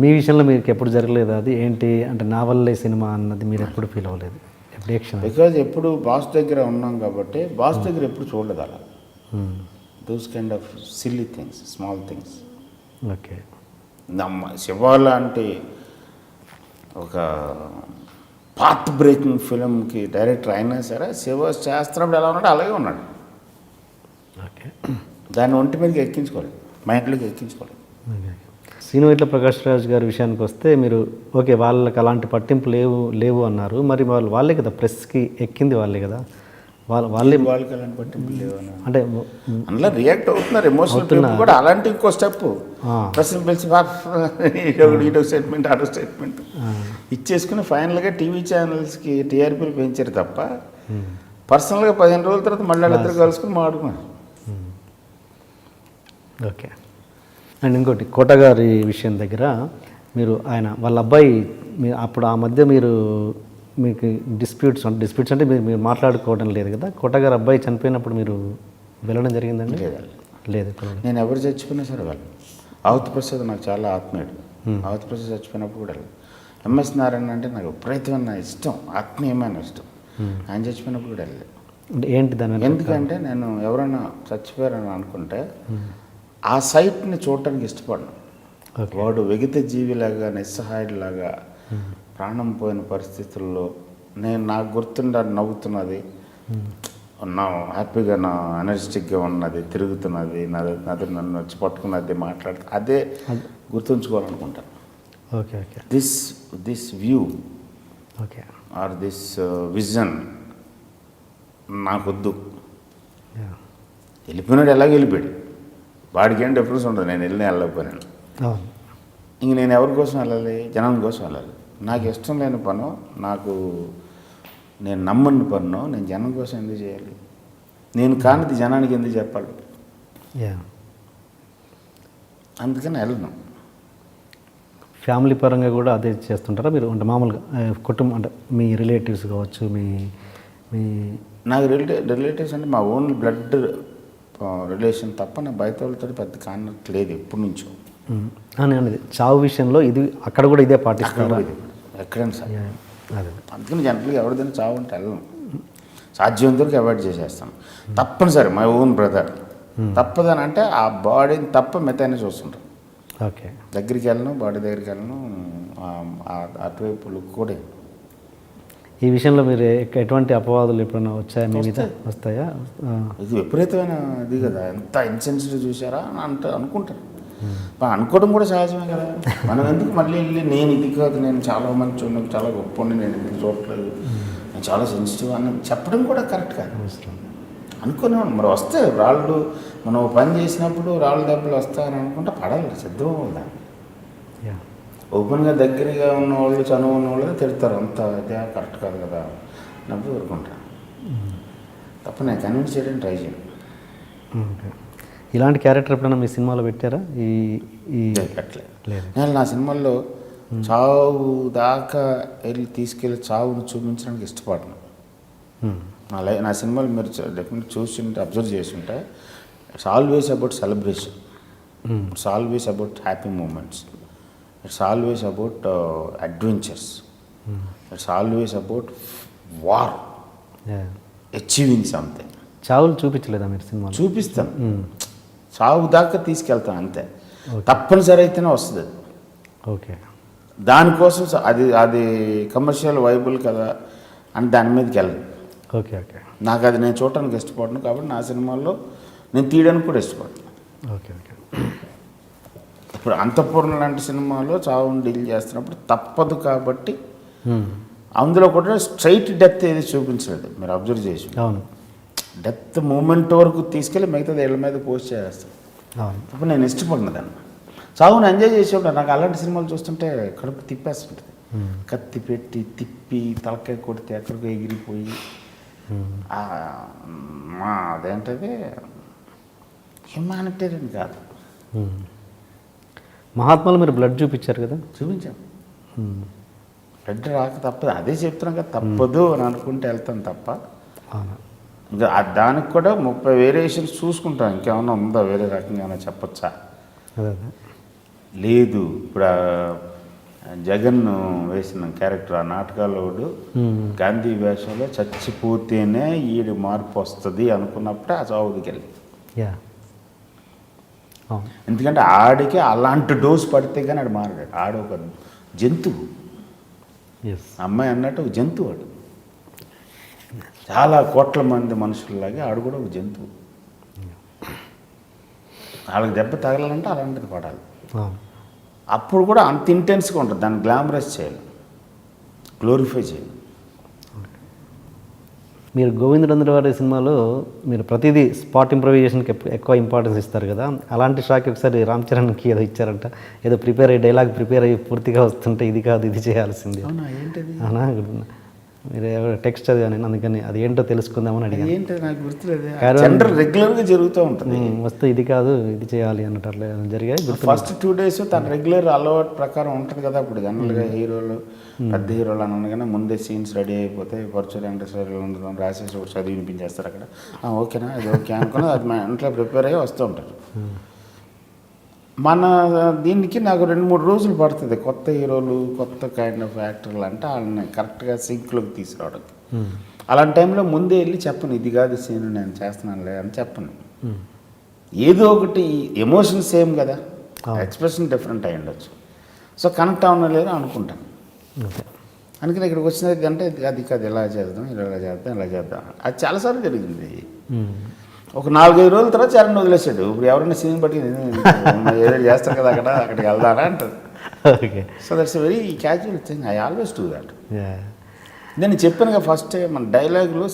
మీ విషయంలో మీకు ఎప్పుడు జరగలేదు అది? ఏంటి? అంటే నా వల్లే సినిమా అన్నది మీరు ఎప్పుడు ఫీల్ అవ్వలేదు? ఎప్పుడు బికాజ్ ఎప్పుడు బాస్ దగ్గర ఉన్నాం కాబట్టి బాస్ దగ్గర ఎప్పుడు చూడలేదు అలా. Those kind of silly things small things okay నమ్మ శివ లాంటి ఒక పాత్ బ్రేకింగ్ ఫిలింకి డైరెక్టర్ అయినా సరే శివ చేస్తున్నప్పుడు ఎలా ఉన్నాడు అలాగే ఉన్నాడు. ఓకే దాన్ని ఒంటి మీదకి ఎక్కించుకోలేదు. మైండ్లోకి ఎక్కించుకోలేదు. సీను ఇట్ల ప్రకాష్ రాజ్ గారి విషయానికి వస్తే మీరు ఓకే వాళ్ళకి అలాంటి పట్టింపు లేవు లేవు అన్నారు. మరి వాళ్ళు వాళ్ళే కదా ప్రెస్కి ఎక్కింది వాళ్ళే కదా. వాళ్ళ వాళ్ళే వాళ్ళకి అలాంటి పట్టింపు లేవనా అంటే అందులో రియాక్ట్ అవుతున్నారు ఎమోషనల్ పీపుల్ కూడా అలాంటి ఇంకో స్టెప్ ఆ. ప్రశ్న పిలిచి ఈడో స్టేట్మెంట్ అడో స్టేట్మెంట్ ఇచ్చేసుకుని ఫైనల్గా టీవీ ఛానల్స్కి టీఆర్పీలు పెంచారు తప్ప పర్సనల్గా పదిహేను రోజుల తర్వాత మళ్ళీ వాళ్ళిద్దరు కలుసుకుని మాట్లాడుకున్నారు. ఓకే. అండ్ ఇంకోటి కోట గారి విషయం దగ్గర మీరు ఆయన వాళ్ళ అబ్బాయి మీ అప్పుడు ఆ మధ్య మీరు మీకు డిస్ప్యూట్స్ అంటే డిస్ప్యూట్స్ అంటే మీరు మీరు మాట్లాడుకోవడం లేదు కదా? కోట గారి అబ్బాయి చనిపోయినప్పుడు మీరు వెళ్ళడం జరిగిందండి? లేదు. నేను ఎవరు చచ్చిపోయినా సరే వాళ్ళు ఆవుతి ప్రసాద్ నాకు చాలా ఆత్మీయుడు. ఆవుతి ప్రసాద్ చచ్చిపోయినప్పుడు కూడా వెళ్ళాను. ఎంఎస్ నారాయణ అంటే నాకు విపరీతమైన ఇష్టం ఆత్మీయమైన ఇష్టం. ఆయన చచ్చిపోయినప్పుడు కూడా వెళ్ళలేదు. అంటే ఏంటి దాని? ఎందుకంటే నేను ఎవరైనా చచ్చిపోయారని అనుకుంటే ఆ సైట్ని చూడటానికి ఇష్టపడను. వాడు వెగిత జీవిలాగా నిస్సహాయుడిలాగా ప్రాణం పోయిన పరిస్థితుల్లో నేను నాకు గుర్తుండ నవ్వుతున్నది. నా హ్యాపీగా నా ఎనర్జెటిక్గా ఉన్నది తిరుగుతున్నది నాది నాది నన్ను వచ్చి పట్టుకున్నది మాట్లాడుతూ అదే గుర్తుంచుకోవాలనుకుంటాను. Okay okay. This this view okay. Or this vision నాకొద్దు. వెళ్ళిపోయినాడు ఎలాగ వెళ్ళిపోయాడు. వాడికి ఏం డిఫరెన్స్ ఉండదు. నేను వెళ్ళిన వెళ్ళకపోయినాను అవును. ఇంక నేను ఎవరి కోసం వెళ్ళాలి? జనం కోసం వెళ్ళాలి. నాకు ఇష్టం లేని పను నాకు నేను నమ్మని పన్ను నేను జనం కోసం ఎందుకు చేయాలి? నేను కానిది జనానికి ఎందుకు చెప్పాలి? యా అందుకని వెళ్ళను. ఫ్యామిలీ పరంగా కూడా అదే చేస్తుంటారా మీరు? అంటే మామూలుగా కుటుంబం అంటే మీ రిలేటివ్స్ కావచ్చు మీ మీ నాకు రిలేటివ్ రిలేటివ్స్ అంటే మా ఓన్ బ్లడ్ రిలేషన్ తప్ప నా బయట వాళ్ళతో పెద్ద కానట్టు లేదు ఎప్పటి నుంచో. అని అనేది. చావు విషయంలో ఇది అక్కడ కూడా ఇదే పాటిస్తారా ఇది. ఎక్కడైనా సరే. అందుకని జనరల్గా ఎవరిదైనా చావు అంటే వెళ్ళను. సాధ్యమైనంత వరకు అవాయిడ్ చేసేస్తాను. తప్పనిసరి మై ఓన్ బ్రదర్ తప్పదని అంటే ఆ బాడీని తప్ప మిగతాన్ని చూస్తుంటాను ఓకే. దగ్గరికి వెళ్ళను బాడీ దగ్గరికి వెళ్ళను అటువైపు లుక్ కూడా ఈ విషయంలో మీరు ఎటువంటి అపవాదులు ఎప్పుడైనా వచ్చాయా? మీ మీద వస్తాయా. ఇది విపరీతమైన ఇది కదా. ఎంత ఇన్సెన్సిటివ్ చూసారా అని అంట అనుకుంటారు. అనుకోవడం కూడా సహజమే కదా. మనం ఎందుకు మళ్ళీ వెళ్ళి నేను ఇది కాదు నేను చాలా మంది చూడను చాలా గొప్ప నేను ఇది చూడట్లేదు. నేను చాలా సెన్సిటివ్ అని చెప్పడం కూడా కరెక్ట్ కాదు. అవసరం. అనుకునే మరి వస్తాయి రాళ్ళు మనం పని చేసినప్పుడు రాళ్ళు దెబ్బలు వస్తాయని అనుకుంటే పడాలి సిద్ధం యా. ఓపెన్గా దగ్గరగా ఉన్న వాళ్ళు చనువు ఉన్న వాళ్ళు తిడతారు. అంత అదే కరెక్ట్ కాదు కదా. నవ్వు ఊరుకుంటాను తప్ప నేను కన్విన్స్ చేయడానికి ట్రై చేయను. ఇలాంటి క్యారెక్టర్ ఎప్పుడైనా మీ సినిమాలో పెట్టారా? ఈ ఈ నేను నా సినిమాల్లో చావు దాకా వెళ్ళి తీసుకెళ్ళి చావును చూపించడానికి ఇష్టపడను. నా లై నా సినిమాలు మీరు డెఫినెట్ చూస్తుంటే అబ్జర్వ్ చేస్తుంటే it's always about celebration. It's always about happy moments. It's always about adventures it's always about war. Achieving something చావులు చూపించలేదా మీరు సినిమాలో? చూపిస్తాను ఉమ్, చావు దాకా తీసుకెళ్తాను అంతే. తప్పనిసరి అయితేనే వస్తుంది. అది. ఓకే దానికోసం అది అది కమర్షియల్ వైబుల్ కదా అని దాని మీదకి వెళ్ళను. ఓకే ఓకే నాకు అది నేను చూడటానికి ఇష్టపడను కాబట్టి నా సినిమాల్లో నేను తీయడానికి కూడా ఇష్టపడను. ఓకే ఓకే ఇప్పుడు అంతఃపురం లాంటి సినిమాలో చావుని డీల్ చేస్తున్నప్పుడు తప్పదు కాబట్టి అందులో కూడా స్ట్రైట్ డెత్ ఏది చూపించలేదు. మీరు అబ్జర్వ్ చేసి అవును. డెత్ మూమెంట్ వరకు తీసుకెళ్ళి మిగతాది ఏళ్ళ మీద పోస్ట్ చేస్తాను అవును. అప్పుడు నేను ఇష్టపడిన దాన్ని చావుని ఎంజాయ్ చేసి ఉంటాను నాకు అలాంటి సినిమాలు చూస్తుంటే కడుపు తిప్పేస్తుంటుంది. కత్తి పెట్టి తిప్పి తలకాయ కొడితే ఎక్కడికో ఎగిరిపోయి మా అదేంటది? హ్యుమానిటేరియన్ కాదు. మహాత్మాలు మీరు బ్లడ్ చూపించారు కదా? చూపించాం. బ్లడ్ రాక తప్పదు. అదే చెప్తున్నాం కదా తప్పదు అని అనుకుంటే వెళ్తాను తప్ప. ఇంకా దానికి కూడా ముప్పై వేరియేషన్స్ చూసుకుంటాం. ఇంకేమన్నా ఉందా? వేరే రకంగా ఏమైనా చెప్పొచ్చా? లేదు. ఇప్పుడు జగన్ వేసిన క్యారెక్టర్ ఆ నాటకాల్లో గాంధీ వేషంలో చచ్చిపోతేనే ఈడి మార్పు వస్తుంది అనుకున్నప్పుడే ఆ చావుకి వెళ్ళి ఎందుకంటే ఆడికి అలాంటి డోస్ పడితే కానీ ఆడు మారడు. ఆడు ఒక జంతువు. అమ్మాయి అన్నట్టు ఒక జంతువు ఆడు. చాలా కోట్ల మంది మనుషుల్లాగే ఆడు కూడా ఒక జంతువు. వాళ్ళకి దెబ్బ తగలాలంటే అలాంటిది పడాలి. అప్పుడు కూడా అంత ఇంటెన్స్గా ఉంటుంది. దాన్ని గ్లామరస్ చేయాలి. గ్లోరిఫై చేయాలి. మీరు గోవిందరంద్ర వారి సినిమాలో మీరు ప్రతిదీ స్పాట్ ఇంప్రవైజేషన్కి ఎక్కు- ఎక్కువ ఇంపార్టెన్స్ ఇస్తారు కదా. అలాంటి షాక్ ఒకసారి రామ్ చరణ్కి ఏదో ఇచ్చారంట. ఏదో ప్రిపేర్ అయ్యి డైలాగ్ ప్రిపేర్ అయ్యి పూర్తిగా వస్తుంటే ఇది కాదు ఇది చేయాల్సింది. అవునా? మీరు ఎవరో టెక్స్ట్ చదివాను నేను అందుకని అది ఏంటో తెలుసుకుందామని అడిగాను. ఏంటది నాకు గుర్తులేదు. రెగ్యులర్గా జరుగుతూ ఉంటుంది. వస్తే ఇది కాదు ఇది చేయాలి అన్నట్టు అట్లా జరిగాయి గుర్తు ఫస్ట్ టూ డేస్ తన రెగ్యులర్ అలవాటు ప్రకారం ఉంటుంది కదా ఇప్పుడు జనరల్గా హీరోలు పెద్ద హీరోలు అని అనగానే ముందే సీన్స్ రెడీ అయిపోతే పరచూరు వెంకటేశ్వర రాసేసి ఒకటి చదివి వినిపించేస్తారు అక్కడ. "ఆ, ఓకేనా అది ఓకే అనుకుని అది మా ఇంట్లో ప్రిపేర్ అయ్యి వస్తూ ఉంటారు. మన దీనికి నాకు రెండు మూడు రోజులు పడుతుంది. కొత్త హీరోలు కొత్త కైండ్ ఆఫ్ యాక్టర్లు అంటే వాళ్ళని కరెక్ట్గా సింక్లోకి తీసుకురావడానికి అలాంటి టైంలో ముందే వెళ్ళి చెప్పను ఇది కాదు సీన్ నేను చేస్తున్నానులే అని చెప్పను. ఏదో ఒకటి ఎమోషన్ సేమ్ కదా. ఎక్స్ప్రెషన్ డిఫరెంట్ అయి ఉండొచ్చు. సో కనెక్ట్ అవ్వడం లేదు అనుకుంటాను. అందుకని ఇక్కడికి వచ్చినది అంటే అది కాదు ఇలా చేద్దాం ఇలా చేద్దాం ఇలా చేద్దాం. అది చాలాసార్లు జరిగింది. ఒక నాలుగైదు రోజుల తర్వాత చరణ్ వదిలేసాడు ఇప్పుడు ఎవరైనా సీన్ బట్టి ఏదో చేస్తారు కదా అక్కడ అక్కడికి వెళ్దానా అంటారు. Okay. So that's very casual thing I always do that నేను చెప్పాను కదా ఫస్ట్ మన డైలాగులో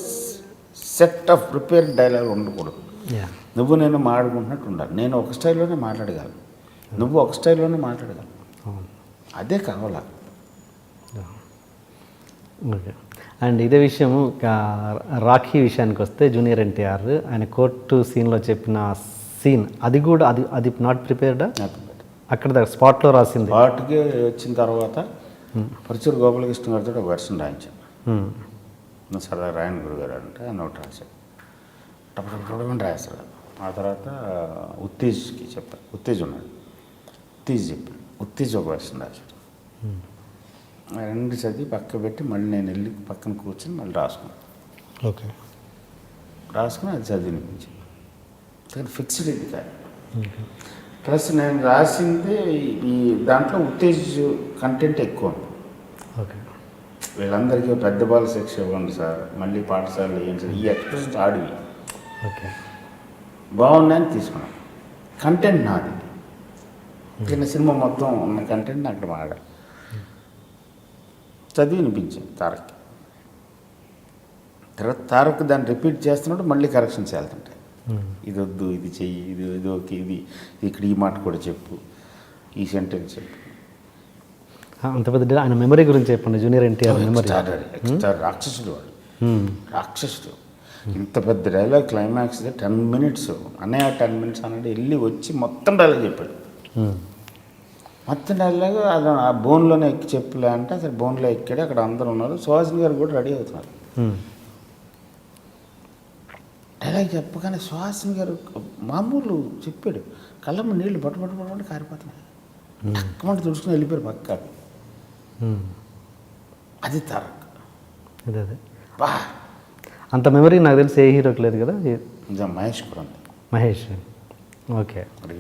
సెట్ ఆఫ్ ప్రిపేర్డ్ డైలాగ్ ఉండకూడదు. నువ్వు నేను మాట్లాడుకుంటున్నట్టు ఉండాలి. నేను ఒక స్టైల్లోనే మాట్లాడగలను. నువ్వు ఒక స్టైల్లోనే మాట్లాడగలను. అదే కావాలా? ఓకే. అండ్ ఇదే విషయం రాఖీ విషయానికి వస్తే జూనియర్ ఎన్టీఆర్ ఆయన కోర్టు సీన్లో చెప్పిన సీన్ అది కూడా అది అది నాట్ ప్రిపేర్డా అక్కడ దాకా స్పాట్లో రాసింది. వాటికి వచ్చిన తర్వాత పరుచూరు గోపాలకృష్ణ గారితో ఒక వెర్షన్ రాయించాను నువ్వు సరదా రాయన్ గురుగారు అంటే ఆ నోట్ రాశాడు టపటపటమని రాశాడు ఆ తర్వాత ఉత్తేజ్కి చెప్పాను ఉత్తేజ్ ఉన్నాడు. ఉత్తేజ్ చెప్పాను ఉత్తేజ్ ఒక వెర్షన్ రాశాడు. ఆ రెండు చదివి పక్క పెట్టి మళ్ళీ నేను వెళ్ళి పక్కన కూర్చొని మళ్ళీ రాసుకున్నాను ఓకే. రాసుకుని అది చదివినిపించింది. కానీ ఫిక్స్డ్ ఇది కాదు. ప్లస్ నేను రాసింది ఈ దాంట్లో ఉత్తేజ్ కంటెంట్ ఎక్కువ. ఉంది ఓకే. వీళ్ళందరికీ పెద్ద బాల శిక్ష ఇవ్వండి సార్. మళ్ళీ పాఠశాలలు ఏంటి సార్ ఈ ఎక్స్ప్రెషన్స్ ఆడివి ఓకే. బాగున్నాయని తీసుకున్నాం కంటెంట్ నాది. చిన్న సినిమా మొత్తం ఉన్న కంటెంట్ అక్కడ వాడాలి చదివి వినిపించింది తారక్ తర్వాత తారక్ దాన్ని రిపీట్ చేస్తున్నప్పుడు మళ్ళీ కరెక్షన్స్ వెళ్తుంటాయి. ఇది వద్దు ఇది చెయ్యి ఇది ఇది ఓకే ఇది ఇక్కడ ఈ మాట కూడా చెప్పు ఈ సెంటెన్స్ చెప్పు. అంత పెద్ద ఆయన మెమరీ గురించి చెప్పండి జూనియర్ ఎన్టీఆర్ మెమరీ. రాక్షసుడు వాడు. రాక్షసుడు. ఇంత పెద్ద డైలాగ్ క్లైమాక్స్ టెన్ మినిట్స్ అన్నయ్య టెన్ మినిట్స్ అన్నాడు వెళ్ళి వచ్చి మొత్తం డైలాగ్ చెప్పాడు. మొత్తం డైలాగ్ అది ఆ బోన్లోనే ఎక్కి చెప్పులే అంటే అసలు బోన్లో ఎక్కాడు అక్కడ అందరూ ఉన్నారు. సుహాసిని గారు కూడా రెడీ అవుతున్నారు. డైలాగ్ చెప్పగానే సుహాసిని గారు మామూలు చెప్పాడు. కళ్ళమ్మ నీళ్ళు పట్టు పట్టు పట్టు కారిపోతున్నాయి. అక్కమంటే తుడుచుకుని వెళ్ళిపోయారు పక్క అది తారక్ అదే అదే. బా. అంత మెమరీ నాకు తెలిసి ఏ హీరోకి లేదు కదా? మహేష్ కూడా ఉంది. మహేష్. ఓకే. వెరీ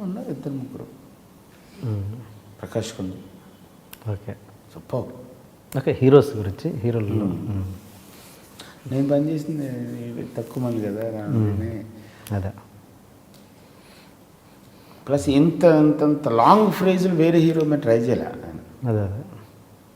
ఉన్నారు ఇద్దరు ముగ్గురు. ప్రకాష్ కుంది ఓకే. చెప్పవు ఓకే హీరోస్ గురించి హీరోలు. నేను పనిచేసింది తక్కువ మంది కదా అదే. ప్లస్ ఇంత ఇంత లాంగ్ ఫ్రేజులు వేరే హీరో మీద ట్రై చేయలే అదే అదే.